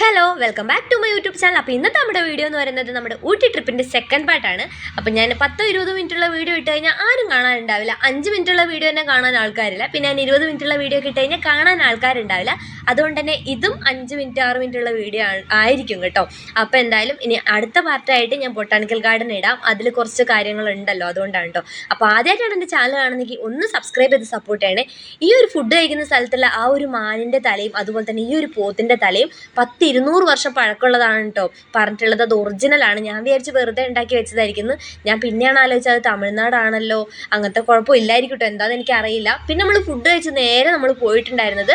Hello welcome back to my YouTube channel അപ്പോൾ ഇന്നത്തെ നമ്മുടെ വീഡിയോ എന്ന് പറയുന്നത് നമ്മുടെ ഊട്ടി ട്രിപ്പിന്റെ സെക്കൻഡ് പാർട്ടാണ് അപ്പോൾ ഞാൻ പത്തോ ഇരുപത് മിനിറ്റുള്ള വീഡിയോ ഇട്ട് കഴിഞ്ഞാൽ ആരും കാണാനുണ്ടാവില്ല. അഞ്ച് മിനിറ്റുള്ള വീഡിയോ തന്നെ കാണാൻ ആൾക്കാരില്ല. പിന്നെ ഞാൻ ഇരുപത് മിനിറ്റുള്ള വീഡിയോ ഒക്കെ ഇട്ട് കഴിഞ്ഞാൽ കാണാൻ ആൾക്കാരുണ്ടാവില്ല. അതുകൊണ്ട് തന്നെ ഇതും അഞ്ച് മിനിറ്റ് ആറ് മിനിറ്റുള്ള വീഡിയോ ആയിരിക്കും കേട്ടോ. അപ്പോൾ എന്തായാലും ഇനി അടുത്ത പാർട്ടായിട്ട് ഞാൻ ബൊട്ടാണിക്കൽ ഗാർഡൻ ഇടാം. അതിൽ കുറച്ച് കാര്യങ്ങളുണ്ടല്ലോ അതുകൊണ്ടാണ് കേട്ടോ. അപ്പോൾ ആദ്യമായിട്ടാണ് എന്റെ ചാനൽ കാണുന്നെങ്കിൽ ഒന്ന് സബ്സ്ക്രൈബ് ചെയ്ത് സപ്പോർട്ട് ചെയ്യണേ. ഈ ഒരു ഫുഡ് കഴിക്കുന്ന സ്ഥലത്തുള്ള ആ ഒരു മാനിന്റെ തലയും അതുപോലെ തന്നെ ഈ ഒരു പോത്തിന്റെ തലയും പത്ത് ഇരുന്നൂറ് വർഷം പഴക്കമുള്ളതാണ് കേട്ടോ പറഞ്ഞിട്ടുള്ളത്. അത് ഒറിജിനലാണ് ഞാൻ വിചാരിച്ച് വെറുതെ ഉണ്ടാക്കി വെച്ചതായിരിക്കുന്നു. ഞാൻ പിന്നെയാണ് ആലോചിച്ചത് അത് തമിഴ്നാടാണല്ലോ. അങ്ങനത്തെ കുഴപ്പമില്ലായിരിക്കും കേട്ടോ എന്താണെന്ന് എനിക്കറിയില്ല. പിന്നെ നമ്മൾ ഫുഡ് കഴിച്ച് നേരെ നമ്മൾ പോയിട്ടുണ്ടായിരുന്നത്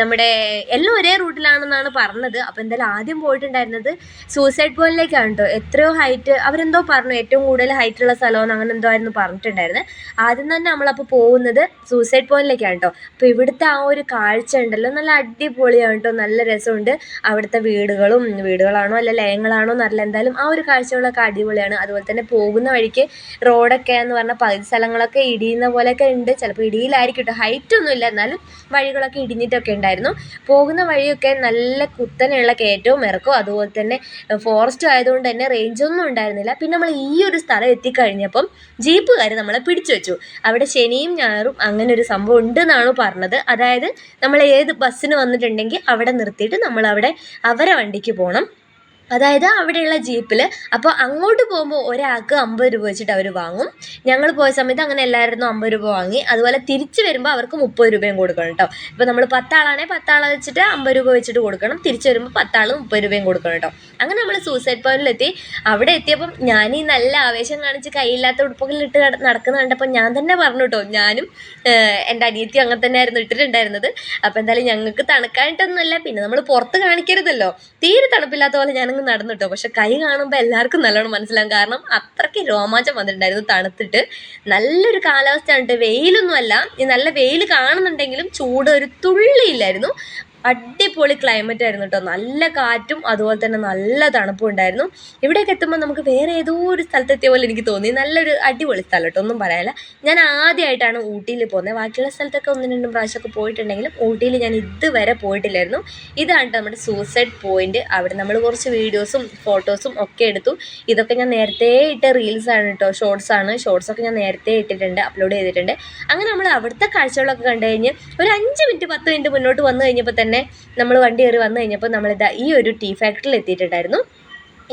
നമ്മുടെ എല്ലാം ഒരേ റൂട്ടിലാണെന്നാണ് പറഞ്ഞത്. അപ്പോൾ എന്തായാലും ആദ്യം പോയിട്ടുണ്ടായിരുന്നത് സൂസൈഡ് പോയിന്റിലേക്കാണ് കേട്ടോ എത്രയോ ഹൈറ്റ് അവരെന്തോ പറഞ്ഞു. ഏറ്റവും കൂടുതൽ ഹൈറ്റുള്ള സ്ഥലമെന്ന് അങ്ങനെ എന്തോ ആയിരുന്നു പറഞ്ഞിട്ടുണ്ടായിരുന്നത് ആദ്യം തന്നെ നമ്മളപ്പോൾ പോകുന്നത് സൂസൈഡ് പോയിന്റിലേക്കാണ് കേട്ടോ അപ്പോൾ ഇവിടുത്തെ ആ ഒരു കാഴ്ച ഉണ്ടല്ലോ. നല്ല അടിപൊളിയാണ് കേട്ടോ നല്ല രസമുണ്ട്. അവിടുത്തെ വീടുകളും വീടുകളാണോ അല്ല ലയങ്ങളാണോ എന്നറിയില്ല. എന്തായാലും ആ ഒരു കാഴ്ചകളൊക്കെ അടിപൊളിയാണ്. അതുപോലെ തന്നെ പോകുന്ന വഴിക്ക് റോഡൊക്കെ എന്ന് പറഞ്ഞാൽ പകുതി സ്ഥലങ്ങളൊക്കെ ഇടിയുന്ന പോലെയൊക്കെ ഉണ്ട്. ചിലപ്പോൾ ഇടിയിലായിരിക്കും കേട്ടോ ഹൈറ്റ് ഒന്നുമില്ല. എന്നാലും വഴികളൊക്കെ ഇടിഞ്ഞിട്ടൊക്കെ ഉണ്ടായിരുന്നു. പോകുന്ന വഴിയൊക്കെ നല്ല കുത്തനെയുള്ള കയറ്റവും ഇറക്കവും അതുപോലെ തന്നെ ഫോറസ്റ്റ് ആയതുകൊണ്ട് തന്നെ റേഞ്ചൊന്നും ഉണ്ടായിരുന്നില്ല. പിന്നെ നമ്മൾ ഈ ഒരു സ്ഥലം എത്തിക്കഴിഞ്ഞപ്പം ജീപ്പുകാർ നമ്മളെ പിടിച്ചു വെച്ചു. അവിടെ ശനിയും ഞായറും അങ്ങനെ ഒരു സംഭവം ഉണ്ടെന്നാണ് പറഞ്ഞത്. അതായത് നമ്മൾ ഏത് ബസ്സിന് വന്നിട്ടുണ്ടെങ്കിൽ അവിടെ നിർത്തിയിട്ട് നമ്മൾ അവിടെ അവരെ വണ്ടിക്ക് പോകണം അതായത് അവിടെയുള്ള ജീപ്പിൽ അപ്പോൾ അങ്ങോട്ട് പോകുമ്പോൾ ഒരാൾക്ക് അമ്പത് രൂപ വെച്ചിട്ട് അവർ വാങ്ങും. ഞങ്ങൾ പോയ സമയത്ത് അങ്ങനെ എല്ലാവരും അമ്പത് രൂപ വാങ്ങി. അതുപോലെ തിരിച്ച് വരുമ്പോൾ അവർക്ക് മുപ്പത് രൂപയും കൊടുക്കണം കേട്ടോ. ഇപ്പോൾ നമ്മൾ പത്താളാണെങ്കിൽ പത്താളെ വെച്ചിട്ട് അമ്പത് രൂപ വെച്ചിട്ട് കൊടുക്കണം. തിരിച്ച് വരുമ്പോൾ പത്താൾ മുപ്പത് രൂപയും കൊടുക്കണം കേട്ടോ. അങ്ങനെ നമ്മൾ സൂസൈഡ് പോയിന്റിലെത്തി അവിടെ എത്തിയപ്പം ഞാൻ ഈ നല്ല ആവേശം കാണിച്ച് കൈയില്ലാത്ത ഉടുപ്പൊക്കെ ഇട്ട് നടക്കുന്ന കണ്ടപ്പോൾ ഞാൻ തന്നെ പറഞ്ഞു കേട്ടോ. ഞാനും എന്റെ അനിയത്തി അങ്ങനെ തന്നെയായിരുന്നു ഇട്ടിട്ടുണ്ടായിരുന്നത്. അപ്പോൾ എന്തായാലും ഞങ്ങൾക്ക് തണുക്കാനായിട്ടൊന്നുമല്ല പിന്നെ നമ്മൾ പുറത്ത് കാണിക്കരുതല്ലോ. തീരെ തണുപ്പില്ലാത്ത പോലെ ഞാനങ്ങ് നടന്നു കേട്ടോ പക്ഷെ കൈ കാണുമ്പോൾ എല്ലാവർക്കും നല്ലോണം മനസ്സിലാകും കാരണം അത്രയ്ക്ക് രോമാഞ്ചം വന്നിട്ടുണ്ടായിരുന്നു തണുത്തിട്ട്. നല്ലൊരു കാലാവസ്ഥയാണ് കേട്ടോ വെയിലൊന്നുമല്ല. ഈ നല്ല വെയിൽ കാണുന്നുണ്ടെങ്കിലും ചൂട് ഒരു തുള്ളിയില്ലായിരുന്നു അടിപൊളി ക്ലൈമറ്റ് ആയിരുന്നു കേട്ടോ നല്ല കാറ്റും അതുപോലെ തന്നെ നല്ല തണുപ്പും ഉണ്ടായിരുന്നു. ഇവിടേക്ക് എത്തുമ്പോൾ നമുക്ക് വേറെ ഏതോ ഒരു സ്ഥലത്തെത്തിയ പോലെ എനിക്ക് തോന്നി. നല്ലൊരു അടിപൊളി സ്ഥലം കേട്ടോ ഒന്നും പറയാനില്ല. ഞാൻ ആദ്യമായിട്ടാണ് ഊട്ടിയിൽ പോകുന്നത്. ബാക്കിയുള്ള സ്ഥലത്തൊക്കെ ഒന്നും രണ്ടും പ്രാവശ്യമൊക്കെ പോയിട്ടുണ്ടെങ്കിലും ഊട്ടിയിൽ ഞാൻ ഇതുവരെ പോയിട്ടില്ലായിരുന്നു. ഇതാണ് നമ്മുടെ സൂസൈഡ് പോയിന്റ് അവിടെ നമ്മൾ കുറച്ച് വീഡിയോസും ഫോട്ടോസും ഒക്കെ എടുത്തു. ഇതൊക്കെ ഞാൻ നേരത്തെ ഇട്ട റീൽസ് ആണ് കേട്ടോ ഷോർട്സ് ആണ്. ഷോർട്സ് ഒക്കെ ഞാൻ നേരത്തെ ഇട്ടിട്ടുണ്ട് അപ്ലോഡ് ചെയ്തിട്ടുണ്ട്. അങ്ങനെ നമ്മൾ അവിടുത്തെ കാഴ്ചകളൊക്കെ കണ്ടു കഴിഞ്ഞ് ഒരു അഞ്ച് മിനിറ്റ് പത്ത് മിനിറ്റ് മുന്നോട്ട് വന്നു കഴിഞ്ഞപ്പോൾ തന്നെ നമ്മൾ വണ്ടി കയറി വന്നു കഴിഞ്ഞപ്പോൾ നമ്മളിതാ ഈ ഒരു ടീ ഫാക്ടറിയിൽ എത്തിയിട്ടുണ്ടായിരുന്നു.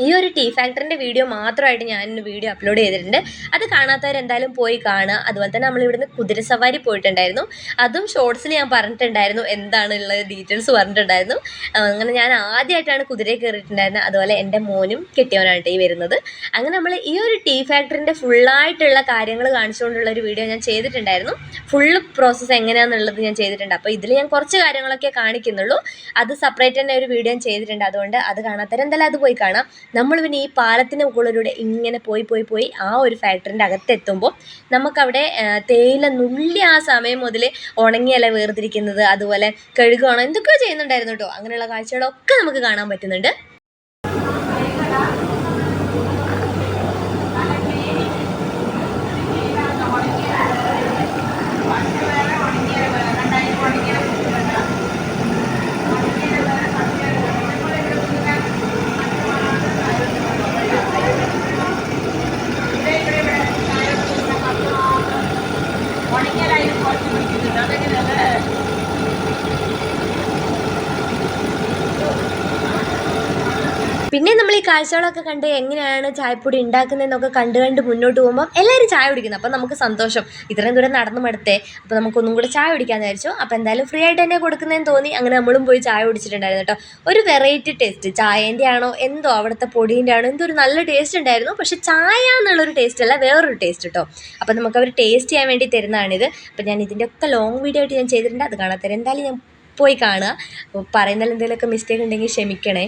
ഈ ഒരു ടീ ഫാക്ടറിന്റെ വീഡിയോ മാത്രമായിട്ട് ഞാൻ വീഡിയോ അപ്ലോഡ് ചെയ്തിട്ടുണ്ട്. അത് കാണാത്തവർ എന്തായാലും പോയി കാണുക. അതുപോലെ തന്നെ നമ്മൾ ഇവിടുന്ന് കുതിരസവാരി പോയിട്ടുണ്ടായിരുന്നു. അതും ഷോർട്സിൽ ഞാൻ പറഞ്ഞിട്ടുണ്ടായിരുന്നു. എന്താണുള്ള ഡീറ്റെയിൽസ് പറഞ്ഞിട്ടുണ്ടായിരുന്നു. അങ്ങനെ ഞാൻ ആദ്യമായിട്ടാണ് കുതിരയിൽ കയറിയിട്ടുണ്ടായിരുന്നത്. അതുപോലെ എന്റെ മോനും കെട്ടിയവനാണ് ഈ വരുന്നത്. അങ്ങനെ നമ്മൾ ഈ ഒരു ടീ ഫാക്ടറിന്റെ ഫുള്ളായിട്ടുള്ള കാര്യങ്ങൾ കാണിച്ചുകൊണ്ടുള്ള ഒരു വീഡിയോ ഞാൻ ചെയ്തിട്ടുണ്ടായിരുന്നു. ഫുള്ള് പ്രോസസ്സ് എങ്ങനെയാണെന്നുള്ളത് ഞാൻ ചെയ്തിട്ടുണ്ട്. അപ്പോൾ ഇതിൽ ഞാൻ കുറച്ച് കാര്യങ്ങളൊക്കെ കാണിക്കുന്നുള്ളൂ. അത് സെപ്പറേറ്റ് തന്നെ ഒരു വീഡിയോ ഞാൻ ചെയ്തിട്ടുണ്ട്. അതുകൊണ്ട് അത് കാണാത്തവരെന്തായാലും അത് പോയി കാണാം. നമ്മൾ പിന്നെ ഈ പാലത്തിന്റെ മുകളിലൂടെ ഇങ്ങനെ പോയി പോയി പോയി ആ ഒരു ഫാക്ടറിന്റെ അകത്തെത്തുമ്പോൾ നമുക്കവിടെ തേയില നുള്ളി ആ സമയം മുതൽ ഉണങ്ങിയല വേർതിരിക്കുന്നത് അതുപോലെ കഴുകുകയാണോ എന്തൊക്കെയോ ചെയ്യുന്നുണ്ടായിരുന്നു കേട്ടോ അങ്ങനെയുള്ള കാഴ്ചകളൊക്കെ നമുക്ക് കാണാൻ പറ്റുന്നുണ്ട്. പിന്നെ നമ്മൾ ഈ കാഴ്ചകളൊക്കെ കണ്ട് എങ്ങനെയാണ് ചായപ്പൊടി ഉണ്ടാക്കുന്നതെന്നൊക്കെ കണ്ട് കണ്ട് മുന്നോട്ട് പോകുമ്പോൾ എല്ലാവരും ചായ കുടിക്കുന്നു. അപ്പം നമുക്ക് സന്തോഷം. ഇത്രയും ദൂരം നടന്നു മടുത്തേ. അപ്പോൾ നമുക്കൊന്നും കൂടെ ചായ കുടിക്കാമെന്ന് വിചാരിച്ചു. അപ്പോൾ എന്തായാലും ഫ്രീ ആയിട്ട് തന്നെ കൊടുക്കുന്നതെന്ന് തോന്നി. അങ്ങനെ നമ്മളും പോയി ചായ കുടിച്ചിട്ടുണ്ടായിരുന്നു കേട്ടോ. ഒരു വെറൈറ്റി ടേസ്റ്റ് ചായേന്റെ ആണോ എന്തോ അവിടുത്തെ പൊടീന്റെ ആണോ എന്തോ ഒരു നല്ല ടേസ്റ്റ് ഉണ്ടായിരുന്നു. പക്ഷെ ചായ എന്നുള്ളൊരു ടേസ്റ്റ് അല്ല വേറൊരു ടേസ്റ്റ് കേട്ടോ. അപ്പോൾ നമുക്ക് അവർ ടേസ്റ്റ് ചെയ്യാൻ വേണ്ടി തരുന്നതാണിത്. അപ്പോൾ ഞാൻ ഇതിന്റെ ഒക്കെ ലോങ് വീഡിയോ ആയിട്ട് ഞാൻ ചെയ്തിട്ടുണ്ട്. അത് കാണാത്തരം എന്തായാലും ഞാൻ പോയി കാണുക. അപ്പോൾ പറയുന്നതിൽ എന്തെങ്കിലുമൊക്കെ മിസ്റ്റേക്ക് ഉണ്ടെങ്കിൽ ക്ഷമിക്കണേ.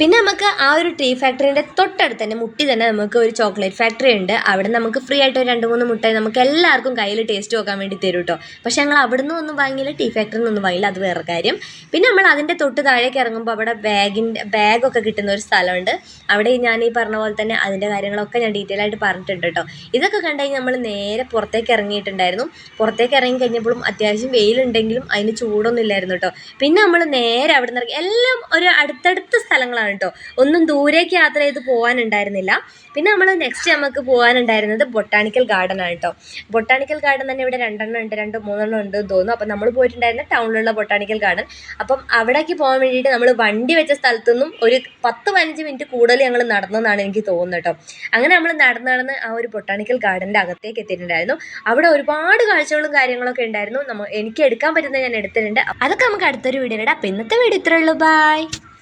പിന്നെ നമുക്ക് ആ ഒരു ടീ ഫാക്ടറിന്റെ തൊട്ടടുത്ത് തന്നെ മുട്ടി തന്നെ നമുക്ക് ഒരു ചോക്ലേറ്റ് ഫാക്ടറി ഉണ്ട്. അവിടെ നമുക്ക് ഫ്രീ ആയിട്ട് ഒരു രണ്ട് മൂന്ന് മുട്ടായി നമുക്ക് എല്ലാവർക്കും കയ്യിൽ ടേസ്റ്റ് നോക്കാൻ വേണ്ടി തരും കേട്ടോ പക്ഷെ ഞങ്ങൾ അവിടെ നിന്ന് ഒന്നും വാങ്ങിയില്ല ടീ ഫാക്ടറിയിൽ നിന്നൊന്നും വാങ്ങിയില്ല. അത് വേറെ കാര്യം. പിന്നെ നമ്മൾ അതിന്റെ തൊട്ട് താഴേക്ക് ഇറങ്ങുമ്പോൾ അവിടെ ബാഗിന്റെ ബാഗൊക്കെ കിട്ടുന്ന ഒരു സ്ഥലമുണ്ട്. അവിടെ ഞാൻ ഈ പറഞ്ഞ പോലെ തന്നെ അതിന്റെ കാര്യങ്ങളൊക്കെ ഞാൻ ഡീറ്റെയിൽ ആയിട്ട് പറഞ്ഞിട്ടുണ്ട് കേട്ടോ ഇതൊക്കെ കണ്ടു കഴിഞ്ഞാൽ നമ്മൾ നേരെ പുറത്തേക്ക് ഇറങ്ങിയിട്ടുണ്ടായിരുന്നു. പുറത്തേക്ക് ഇറങ്ങി കഴിഞ്ഞപ്പോഴും അത്യാവശ്യം വെയിലുണ്ടെങ്കിലും അതിന് ചൂടൊന്നും ഇല്ലായിരുന്നു കേട്ടോ പിന്നെ നമ്മൾ നേരെ അവിടെ നിന്ന് ഇറങ്ങി എല്ലാം ഒരു അടുത്തടുത്ത സ്ഥലങ്ങളാണ് കേട്ടോ ഒന്നും ദൂരേക്ക് യാത്ര ചെയ്ത് പോകാനുണ്ടായിരുന്നില്ല പിന്നെ നമ്മൾ നെക്സ്റ്റ് നമുക്ക് പോകാനുണ്ടായിരുന്നത് ബൊട്ടാണിക്കൽ ഗാർഡൻ ആണ് കേട്ടോ ബൊട്ടാണിക്കൽ ഗാർഡൻ തന്നെ ഇവിടെ രണ്ടെണ്ണം ഉണ്ട് രണ്ട് മൂന്നെണ്ണം ഉണ്ട് എന്ന് തോന്നുന്നു. അപ്പം നമ്മൾ പോയിട്ടുണ്ടായിരുന്ന ടൗണിലുള്ള ബൊട്ടാണിക്കൽ ഗാർഡൻ അപ്പം അവിടേക്ക് പോകാൻ വേണ്ടിയിട്ട് നമ്മൾ വണ്ടി വെച്ച സ്ഥലത്തു നിന്നും ഒരു പത്ത് പതിനഞ്ച് മിനിറ്റ് കൂടുതൽ ഞങ്ങൾ നടന്നെന്നാണ് എനിക്ക് തോന്നുന്നത് കേട്ടോ അങ്ങനെ നമ്മൾ നടന്ന് നടന്ന് ആ ഒരു ബൊട്ടാണിക്കൽ ഗാർഡന്റെ അകത്തേക്ക് എത്തിയിട്ടുണ്ടായിരുന്നു. അവിടെ ഒരുപാട് കാഴ്ചകളും കാര്യങ്ങളൊക്കെ ഉണ്ടായിരുന്നു. എനിക്ക് എടുക്കാൻ പറ്റുന്നത് ഞാൻ എടുത്തിട്ടുണ്ട്. അതൊക്കെ നമുക്ക് അടുത്തൊരു വീഡിയോ ഇടാം. അപ്പം ഇന്നത്തെ വീഡിയോ ഇത്രയുള്ളൂ ബൈ